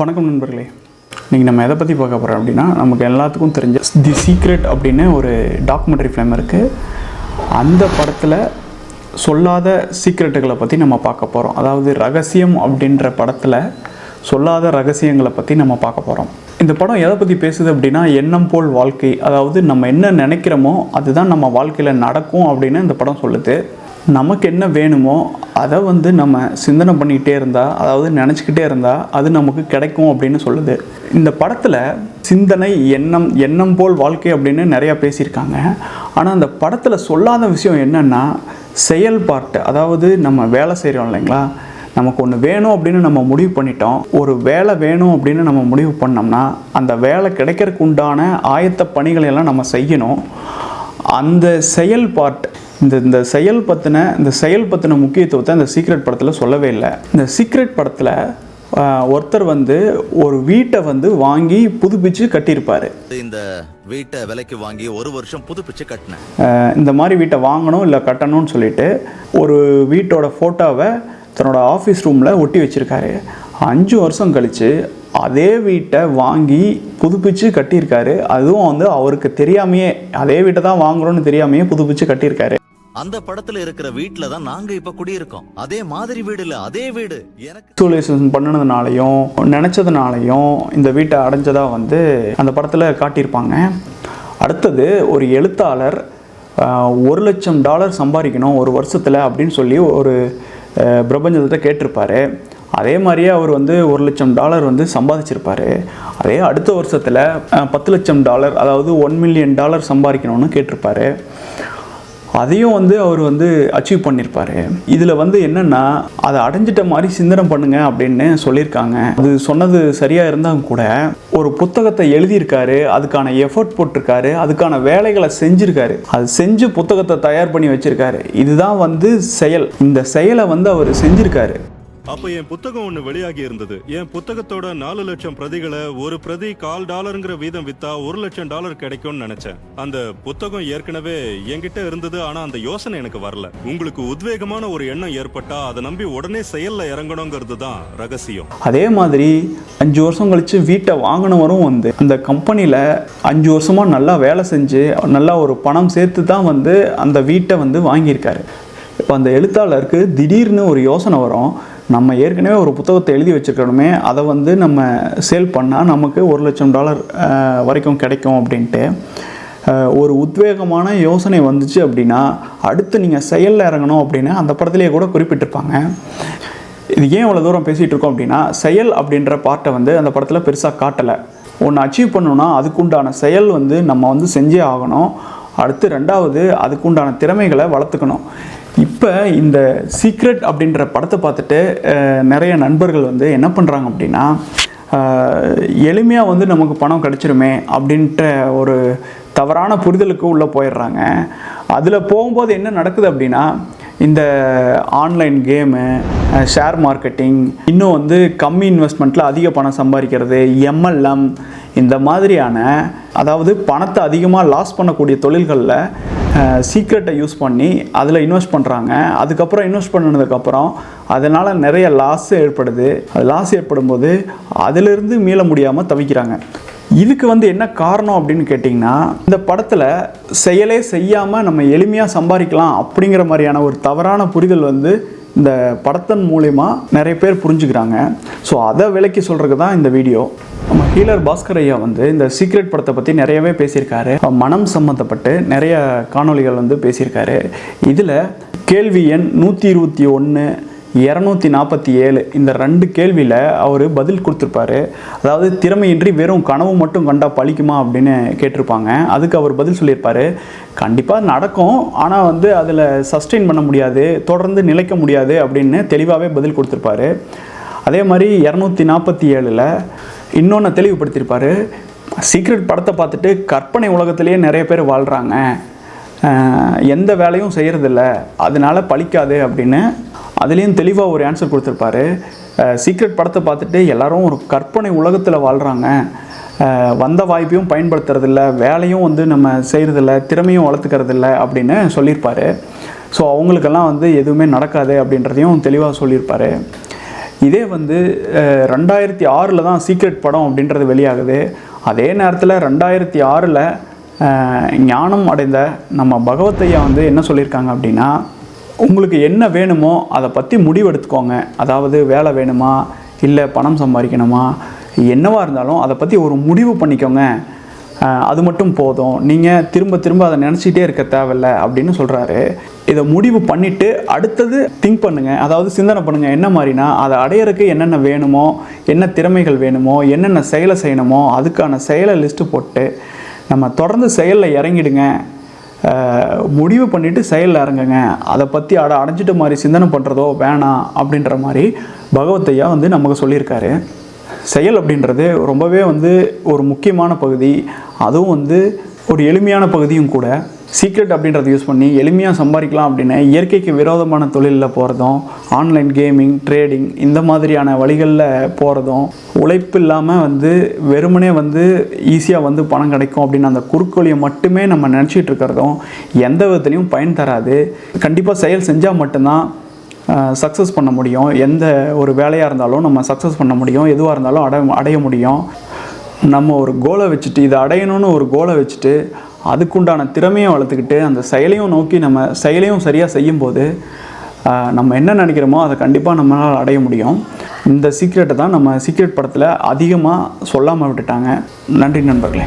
வணக்கம் நண்பர்களே. இன்றைக்கி நம்ம எதை பற்றி பார்க்க போகிறோம் அப்படின்னா நமக்கு எல்லாத்துக்கும் தெரிஞ்ச தி சீக்ரெட் அப்படின்னு ஒரு டாக்குமெண்ட்ரி ஃபிலிம் இருக்குது அந்த படத்தில் சொல்லாத சீக்ரெட்டுகளை பற்றி நம்ம பார்க்க போகிறோம் அதாவது ரகசியம் அப்படின்ற படத்தில் சொல்லாத ரகசியங்களை பற்றி நம்ம பார்க்க போகிறோம் இந்த படம் எதை பற்றி பேசுது அப்படின்னா எண்ணம் போல் வாழ்க்கை. அதாவது நம்ம என்ன நினைக்கிறோமோ அதுதான் நம்ம வாழ்க்கையில் நடக்கும் அப்படின்னு இந்த படம் சொல்லுது. நமக்கு என்ன வேணுமோ அதை வந்து நம்ம சிந்தனை பண்ணிக்கிட்டே இருந்தால் அதாவது நினச்சிக்கிட்டே இருந்தால் அது நமக்கு கிடைக்கும் அப்படின்னு சொல்லுது. இந்த படத்தில் சிந்தனை எண்ணம் எண்ணம் போல் வாழ்க்கை அப்படின்னு நிறையா பேசியிருக்காங்க. ஆனால் அந்த படத்தில் சொல்லாத விஷயம் என்னென்னா செயல்பாட்டு அதாவது நம்ம வேலை செய்கிறோம் இல்லைங்களா? நமக்கு ஒன்று வேணும் அப்படின்னு நம்ம முடிவு பண்ணிட்டோம். ஒரு வேலை வேணும் அப்படின்னு நம்ம முடிவு பண்ணோம்னா அந்த வேலை கிடைக்கிறதுக்கு உண்டான ஆயத்த பணிகளை எல்லாம் நம்ம செய்யணும். அந்த செயல்பாட்டு இந்த இந்த செயல் பற்றின இந்த செயல் பற்றின முக்கியத்துவத்தை இந்த சீக்ரெட் படத்தில் சொல்லவே இல்லை. இந்த சீக்ரெட் படத்தில் ஒருத்தர் வந்து ஒரு வீட்டை வந்து வாங்கி புதுப்பிச்சு கட்டியிருப்பார். இந்த வீட்டை விலைக்கு வாங்கி ஒரு வருஷம் புதுப்பிச்சு கட்டினேன். இந்த மாதிரி வீட்டை வாங்கணும் இல்லை கட்டணும்னு சொல்லிட்டு ஒரு வீட்டோட ஃபோட்டோவை தன்னோட ஆஃபீஸ் ரூமில் ஒட்டி வச்சுருக்காரு. அஞ்சு வருஷம் கழித்து அதே வீட்டை வாங்கி புதுப்பிச்சு கட்டியிருக்காரு. அதுவும் வந்து அவருக்கு தெரியாமையே அதே வீட்டை தான் வாங்குறோன்னு தெரியாமையே புதுப்பிச்சு கட்டியிருக்காரு. அந்த படத்துல இருக்கிற வீட்ல தான் நாங்க இப்ப குடியிருக்கோம். அதே மாதிரி வீடு இல்ல அதே வீடு. எனக்கு விசுவலைசேஷன் பண்ணினதுனாலையும் நினச்சதுனாலையும் இந்த வீட்டை அடைஞ்சதாக வந்து அந்த படத்தில் காட்டியிருப்பாங்க. அடுத்தது ஒரு எழுத்தாளர் ஒரு லட்சம் டாலர் சம்பாதிக்கணும் ஒரு வருஷத்தில் அப்படின்னு சொல்லி ஒரு பிரபஞ்சத்தை கேட்டிருப்பாரு. அதே மாதிரியே அவர் வந்து ஒரு லட்சம் டாலர் வந்து சம்பாதிச்சிருப்பாரு. அதே அடுத்த வருஷத்தில் பத்து லட்சம் டாலர் அதாவது ஒன் மில்லியன் டாலர் சம்பாதிக்கணும்னு கேட்டிருப்பாரு. அதையும் வந்து அவர் வந்து அச்சீவ் பண்ணியிருப்பாரு இதில் வந்து என்னென்னா அதை அடைஞ்சிட்ட மாதிரி சிந்தனை பண்ணுங்க அப்படின்னு சொல்லியிருக்காங்க. அது சொன்னது சரியாக இருந்தாலும் கூட ஒரு புத்தகத்தை எழுதியிருக்காரு அதுக்கான எஃபர்ட் போட்டிருக்காரு அதுக்கான வேலைகளை செஞ்சுருக்காரு. அது செஞ்சு புத்தகத்தை தயார் பண்ணி வச்சுருக்காரு. இதுதான் வந்து செயல். இந்த செயலை வந்து அவர் செஞ்சுருக்காரு. அப்ப என் புத்தகம் ஒண்ணு வெளியாகி இருந்தது. என் புத்தகத்தோட நாலு லட்சம் பிரதிகளை ஒரு பிரதி கால் டாலருங்கிற வீதம் வித்தா ஒரு லட்சம் டாலர் கிடைக்கும்னு நினைச்சேன். அந்த புத்தகம் ஏற்கனவே என்கிட்ட இருந்தது ஆனா அந்த யோசனை எனக்கு வரல. உங்களுக்கு உத்வேகமான ஒரு எண்ணம் ஏற்பட்டா அதை நம்பி உடனே செயல்ல இறங்கணுங்கிறது தான் ரகசியம். அதே மாதிரி அஞ்சு வருஷம் கழித்து வீட்டை வாங்கினவரும் வந்து அந்த கம்பெனியில் அஞ்சு வருஷமாக நல்லா வேலை செஞ்சு நல்லா ஒரு பணம் சேர்த்து தான் வந்து அந்த வீட்டை வந்து வாங்கியிருக்காரு. இப்போ அந்த எழுத்தாளருக்கு திடீர்னு ஒரு யோசனை வரும். நம்ம ஏற்கனவே ஒரு புத்தகத்தை எழுதி வச்சுருக்கணுமே அதை வந்து நம்ம சேல் பண்ணால் நமக்கு ஒரு லட்சம் டாலர் வரைக்கும் கிடைக்கும் அப்படின்ட்டு. ஒரு உத்வேகமான யோசனை வந்துச்சு அப்படின்னா அடுத்து நீங்கள் செயலில் இறங்கணும் அப்படின்னு அந்த படத்துலேயே கூட குறிப்பிட்டிருப்பாங்க. இது ஏன் இவ்வளோ தூரம் பேசிகிட்டு இருக்கோம் அப்படின்னா செயல் அப்படின்ற பார்ட்டை வந்து அந்த படத்தில் பெருசாக காட்டலை. ஒன்று அச்சீவ் பண்ணணும்னா அதுக்குண்டான செயல் வந்து நம்ம வந்து செஞ்சே ஆகணும். அடுத்து ரெண்டாவது அதுக்குண்டான திறமைகளை வளர்த்துக்கணும். இப்போ இந்த சீக்ரெட் அப்படின்ற படத்தை பார்த்துட்டு நிறைய நண்பர்கள் வந்து என்ன பண்ணுறாங்க அப்படின்னா எளிமையாக வந்து நமக்கு பணம் கிடச்சிருமே அப்படின்ற ஒரு தவறான புரிதலுக்கு உள்ளே போயிடுறாங்க. அதில் போகும்போது என்ன நடக்குது அப்படின்னா இந்த ஆன்லைன் கேமு ஷேர் மார்க்கெட்டிங் இன்னும் வந்து கம்மி இன்வெஸ்ட்மெண்ட்டில் அதிக பணம் சம்பாதிக்கிறது எம்எல்எம் இந்த மாதிரியான அதாவது பணத்தை அதிகமாக லாஸ் பண்ணக்கூடிய தொழில்களில் சீக்ரெட்டை யூஸ் பண்ணி அதில் இன்வெஸ்ட் பண்ணுறாங்க அதுக்கப்புறம் இன்வெஸ்ட் பண்ணதுக்கப்புறம் அதனால் நிறைய லாஸ் ஏற்படுது. அது லாஸ் ஏற்படும் போது அதிலிருந்து மீள முடியாமல் தவிக்கிறாங்க. இதுக்கு வந்து என்ன காரணம் அப்படின்னு கேட்டிங்கன்னா இந்த படத்தில் செயலே செய்யாமல் நம்ம எளிமையாக சம்பாதிக்கலாம் அப்படிங்கிற மாதிரியான ஒரு தவறான புரிதல் வந்து இந்த படத்தின் மூலயமா நிறைய பேர் புரிஞ்சுக்கிறாங்க. ஸோ அதை விளக்கி சொல்கிறதுக்கு தான் இந்த வீடியோ. ஹீலர் பாஸ்கர் ஐயா வந்து இந்த சீக்ரெட் படத்தை பற்றி நிறையவே பேசியிருக்காரு. மனம் சம்மந்தப்பட்டு நிறைய காணொளிகள் வந்து பேசியிருக்காரு. இதில் கேள்வி எண் நூற்றி இருபத்தி ஒன்று இரநூத்தி நாற்பத்தி ஏழு இந்த ரெண்டு கேள்வியில் அவர் பதில் கொடுத்துருப்பாரு. அதாவது திறமையின்றி வெறும் கனவு மட்டும் கண்டா பழிக்குமா? அப்படின்னு கேட்டிருப்பாங்க. அதுக்கு அவர் பதில் சொல்லியிருப்பாரு. கண்டிப்பாக நடக்கும். ஆனால் வந்து அதில் சஸ்டெயின் பண்ண முடியாது தொடர்ந்து நிலைக்க முடியாது அப்படின்னு தெளிவாகவே பதில் கொடுத்துருப்பாரு. அதே மாதிரி இரநூத்தி நாற்பத்தி ஏழில் இன்னொன்று தெளிவுபடுத்தியிருப்பார். சீக்ரெட் படத்தை பார்த்துட்டு கற்பனை உலகத்திலேயே நிறைய பேர் வாழ்கிறாங்க எந்த வேலையும் செய்கிறதில்ல அதனால் பழிக்காது அப்படின்னு அதுலேயும் தெளிவாக ஒரு ஆன்சர் கொடுத்துருப்பாரு. சீக்ரெட் படத்தை பார்த்துட்டு எல்லாரும் ஒரு கற்பனை உலகத்தில் வாழ்கிறாங்க வந்த வாய்ப்பையும் பயன்படுத்துறதில்ல. வேலையும் வந்து நம்ம செய்கிறதில்ல திறமையும் வளர்த்துக்கிறதில்ல அப்படின்னு சொல்லியிருப்பார். ஸோ அவங்களுக்கெல்லாம் வந்து எதுவுமே நடக்காது அப்படின்றதையும் தெளிவாக சொல்லியிருப்பார். இதே வந்து ரெண்டாயிரத்தி ஆறில் தான் சீக்ரெட் படம் அப்படின்றது வெளியாகுது. அதே நேரத்தில் ரெண்டாயிரத்தி ஆறில் ஞானம் அடைந்த நம்ம பகவத்தையா வந்து என்ன சொல்லியிருக்காங்க அப்படின்னா உங்களுக்கு என்ன வேணுமோ அதை பற்றி முடிவெடுத்துக்கோங்க. அதாவது வேலை வேணுமா? இல்லை பணம் சம்பாதிக்கணுமா? என்னவாக இருந்தாலும் அதை பற்றி ஒரு முடிவு பண்ணிக்கோங்க. அது மட்டும் போதும். நீங்கள் திரும்ப திரும்ப அதை நினச்சிட்டே இருக்க தேவையில்ல அப்படின்னு சொல்கிறாரு இதை முடிவு பண்ணிவிட்டு அடுத்தது திங்க் பண்ணுங்கள் அதாவது சிந்தனை பண்ணுங்கள் என்ன மாதிரினா அதை அடையிறதுக்கு என்னென்ன வேணுமோ என்ன திறமைகள் வேணுமோ என்னென்ன செயலை செய்யணுமோ அதுக்கான செயலை லிஸ்ட்டு போட்டு நம்ம தொடர்ந்து செயலில் இறங்கிடுங்க. முடிவு பண்ணிவிட்டு செயலில் இறங்குங்க. அதை பற்றி அட அடைஞ்சிட்ட மாதிரி சிந்தனை பண்ணுறதோ வேணாம் அப்படின்ற மாதிரி பகவத்தையா வந்து நமக்கு சொல்லியிருக்காரு. செயல் அப்படின்றது ரொம்பவே வந்து ஒரு முக்கியமான பகுதி. அதுவும் வந்து ஒரு எளிமையான பகுதியும் கூட. சீக்ரெட் அப்படின்றத யூஸ் பண்ணி எளிமையாக சம்பாதிக்கலாம் அப்படின்னு இயற்கைக்கு விரோதமான தொழிலில் போகிறதும் ஆன்லைன் கேமிங் ட்ரேடிங் இந்த மாதிரியான வழிகளில் போகிறதும் உழைப்பு இல்லாமல் வந்து வெறுமனே வந்து ஈஸியாக வந்து பணம் கிடைக்கும் அப்படின்னு அந்த குறுக்கோழியை மட்டுமே நம்ம நினச்சிட்டு இருக்கிறதும் எந்த விதத்துலையும் பயன் தராது. கண்டிப்பாக செயல் செஞ்சால் மட்டும்தான் சக்ஸஸ் பண்ண முடியும். எந்த ஒரு வேலையாக இருந்தாலும் நம்ம சக்ஸஸ் பண்ண முடியும். எதுவாக இருந்தாலும் அட அடைய முடியும். நம்ம ஒரு கோலை வச்சுட்டு இதை அடையணும்னு ஒரு கோலை வச்சுட்டு அதுக்குண்டான திறமையை வளர்த்துக்கிட்டு அந்த செயலையும் நோக்கி நம்ம செயலையும் சரியாக செய்யும்போது நம்ம என்ன நினைக்கிறோமோ அதை கண்டிப்பாக நம்மளால் அடைய முடியும். இந்த சீக்ரெட்டை தான் நம்ம சீக்ரெட் படத்தில் அதிகமாக சொல்லாமல் விட்டுட்டாங்க. நன்றி நண்பர்களே.